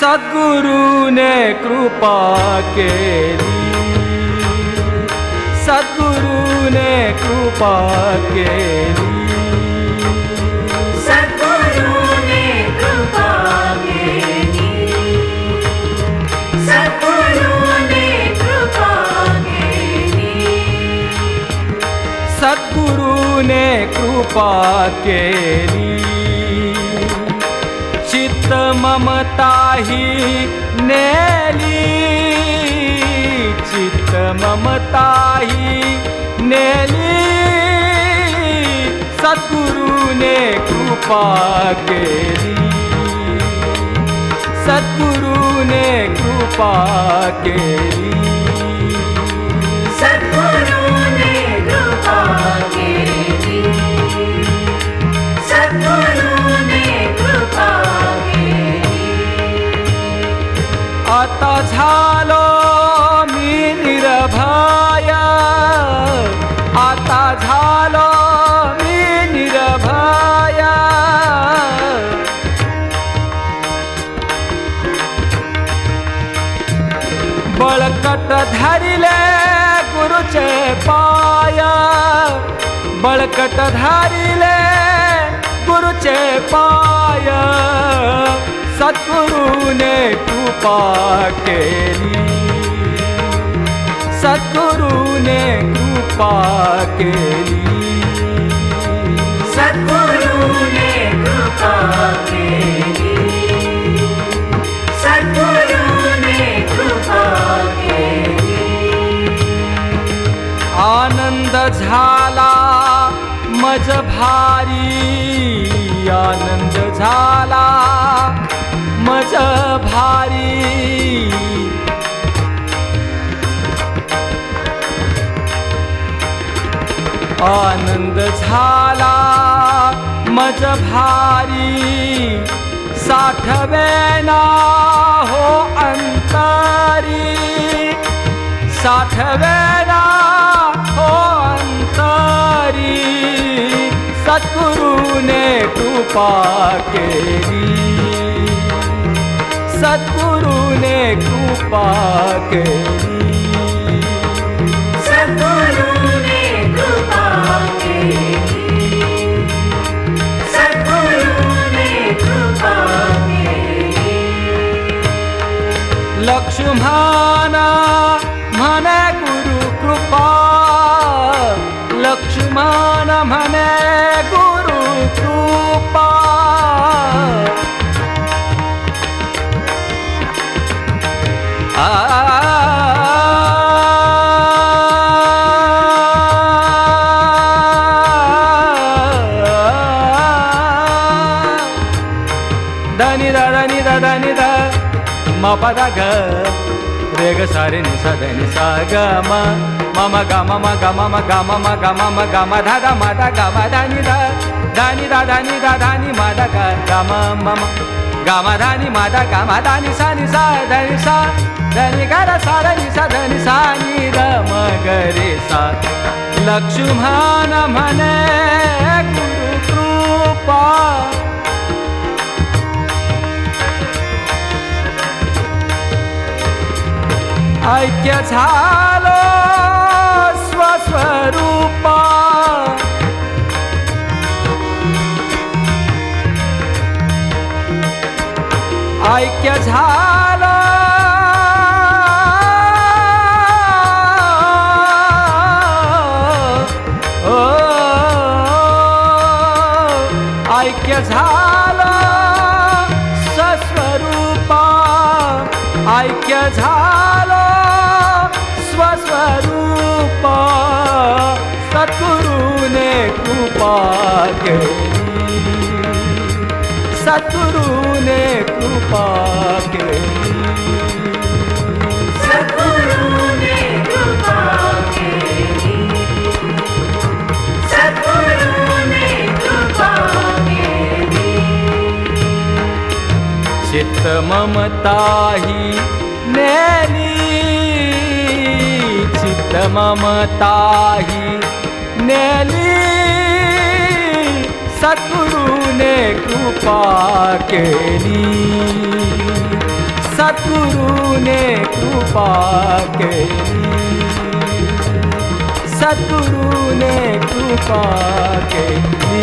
सद्गुरुने कृपा केली सद्गुरुने कृपा केली सद्गुरुने कृपा केली. चित्त ममताही नेली. चित्त ममताही नेली. सद्गुरुने कृपा केली. सद्गुरुने कृपा केली. आता झालो मी निरभय. आता झालो मी निरभय. बळकट धरिले गुरुचे पाय. बळकट धरिले गुरुचे पाय. सद्गुरुने कृपा केली. सद्गुरुने कृपा केली. सद्गुरुने कृपा केली. सद्गुरुने कृपा केली. आनंद झाला मज भारी आनंद झाला भारी। आनंद झाला मज भारी। साठवेना हो अंतरी। साठवेना हो अंतरी। सद्गुरुने कृपा केली। सद्गुरुने कृपा केली सद्गुरुने कृपा केली सद्गुरुने कृपा केली लक्ष्मण म्हणे गुरु कृपा लक्ष्मण म्हणे म प दा ग रे ग सा रे नि सा द नि सा ग म म म ग म म ग म म ग म म ग म म ग म धा धा मा धा ग म धा नि धा धा नि धा धा नि धा धा नि मा धा ग ग म म म ग म रा सा ध नि नि सा म ग रे सा। लक्ष्मण ऐक्य झालो स्वस्वरूपा. ऐक्य झालो ऐक्य झालो सस्वरूपा ऐक्य झालं स्वस्वरूप सद्गुरुने कृपा केली। सद्गुरुने कृपा केली। चित्त ममता ही नेली। मद ममताही नेली. सद्गुरुने कृपा केली. सद्गुरुने कृपा केली. सद्गुरुने कृपा केली.